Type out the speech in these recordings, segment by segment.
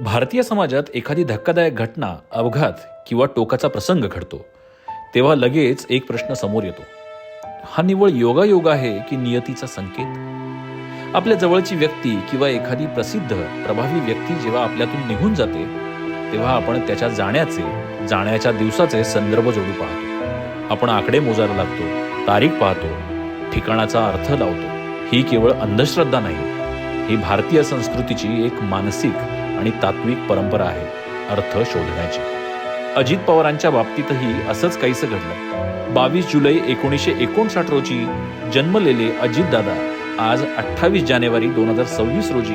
भारतीय समाजात एखादी धक्कादायक घटना अपघात किंवा टोकाचा प्रसंग घडतो तेव्हा लगेच एक प्रश्न समोर येतो. हा निव्वळ योगायोग आहे की नियतीचा संकेत? आपल्या जवळची व्यक्ती किंवा एखादी प्रसिद्ध प्रभावी व्यक्ती जेव्हा आपल्यातून निघून जाते तेव्हा आपण त्याच्या जाण्याचे जाण्याच्या दिवसाचे संदर्भ जोडू पाहतो. आपण आकडे मोजायला लागतो तारीख पाहतो ठिकाणाचा अर्थ लावतो. ही केवळ अंधश्रद्धा नाही ही भारतीय संस्कृतीची एक मानसिक आणि तात्विक परंपरा आहे अर्थ शोधण्याची. अजित पवारांच्या बाबतीतही असंच काहीसं घडलं. बावीस जुलै एकोणीसशे एकोणसाठ रोजी जन्मलेले अजितदादा आज अठ्ठावीस जानेवारी दोन हजार सव्वीस रोजी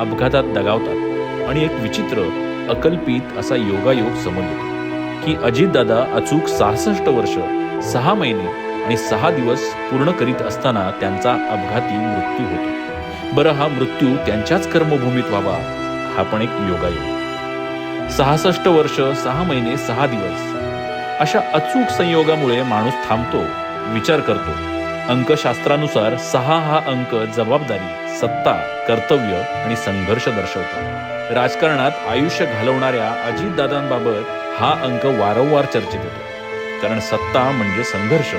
अपघातात दगावतात आणि एक विचित्र अकल्पित असा योगायोग समोर येतो. की अजितदादा अचूक सहासष्ट वर्ष सहा महिने आणि सहा दिवस पूर्ण करीत असताना त्यांचा अपघाती मृत्यू होतो. बरं हा मृत्यू त्यांच्याच कर्मभूमीत व्हावा हा पण एक योगायोग सहासष्ट वर्ष सहा महिने सहा दिवस अशा अचूक संयोगामुळे माणूस थांबतो विचार करतो. अंकशास्त्रानुसार सहा हा अंक जबाबदारी सत्ता कर्तव्य आणि संघर्ष दर्शवतो. राजकारणात आयुष्य घालवणाऱ्या अजितदादांबाबत हा अंक वारंवार चर्चेत येतो. कारण सत्ता म्हणजे संघर्ष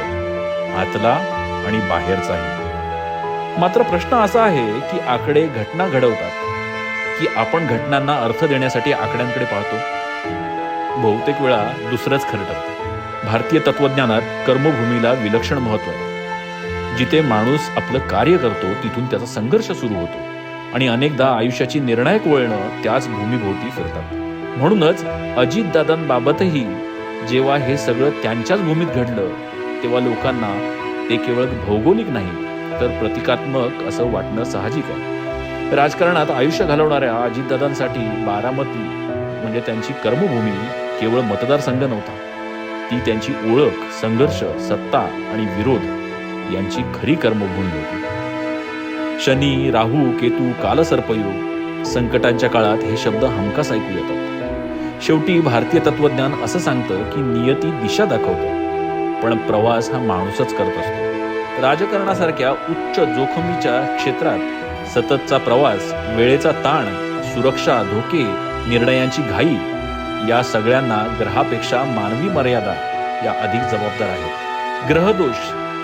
आतला आणि बाहेरचाही. मात्र प्रश्न असा आहे की आकडे घटना घडवतात. की आपण घटनांना अर्थ देण्यासाठी आकड्यांकडे पाहतो. बहुतेक वेळा दुसरंच खरं ठरतं भारतीय तत्वज्ञानात कर्मभूमीला विलक्षण महत्त्व आहे. जिथे माणूस आपलं कार्य करतो तिथून त्याचा संघर्ष सुरू होतो आणि अनेकदा आयुष्याची निर्णायक वळणं त्याच भूमीभोवती फिरतात. म्हणूनच अजितदादांबाबतही जेव्हा हे सगळं त्यांच्याच भूमीत घडलं तेव्हा लोकांना ते केवळ भौगोलिक नाही तर प्रतिकात्मक असं वाटणं साहजिक आहे. राजकारणात आयुष्य घालवणाऱ्या अजितदादांसाठी बारामती म्हणजे त्यांची कर्मभूमी केवळ मतदारसंघ नव्हता. ती त्यांची ओळख संघर्ष सत्ता आणि विरोध यांची खरी कर्मभूमी होती. शनी राहू केतू कालसर्पयोग संकटांच्या काळात हे शब्द हमखास ऐकू येतात. शेवटी भारतीय तत्वज्ञान असं सांगतं की नियती दिशा दाखवते पण प्रवास हा माणूसच करत असतो. राजकारणासारख्या उच्च जोखमीच्या क्षेत्रात सततचा प्रवास वेळेचा ताण सुरक्षा धोके निर्णयांची घाई या सगळ्यांना ग्रहापेक्षा मानवी मर्यादा या अधिक जबाबदार आहेत. ग्रहदोष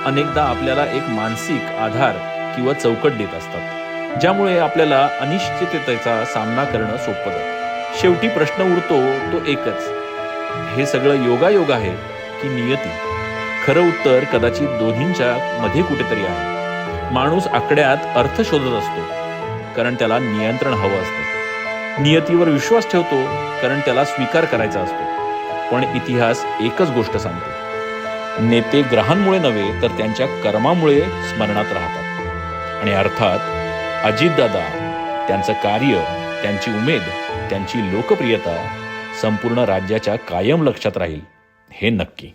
अनेकदा आपल्याला एक मानसिक आधार किंवा चौकट देत असतात. ज्यामुळे आपल्याला अनिश्चिततेचा सामना करणं सोपं जातं. शेवटी प्रश्न उरतो तो एकच. हे सगळं योगायोग आहे की नियती? खरं उत्तर कदाचित दोन्हींच्या मध्ये कुठेतरी आहे. माणूस आकड्यात अर्थ शोधत असतो कारण त्याला नियंत्रण हवं असतं. नियतीवर विश्वास ठेवतो कारण त्याला स्वीकार करायचा असतो. पण इतिहास एकच गोष्ट सांगतो. नेते ग्रहांमुळे नव्हे तर त्यांच्या कर्मामुळे स्मरणात राहतात. आणि अर्थात अजितदादा त्यांचं कार्य त्यांची उमेद त्यांची लोकप्रियता संपूर्ण राज्याच्या कायम लक्षात राहील हे नक्की.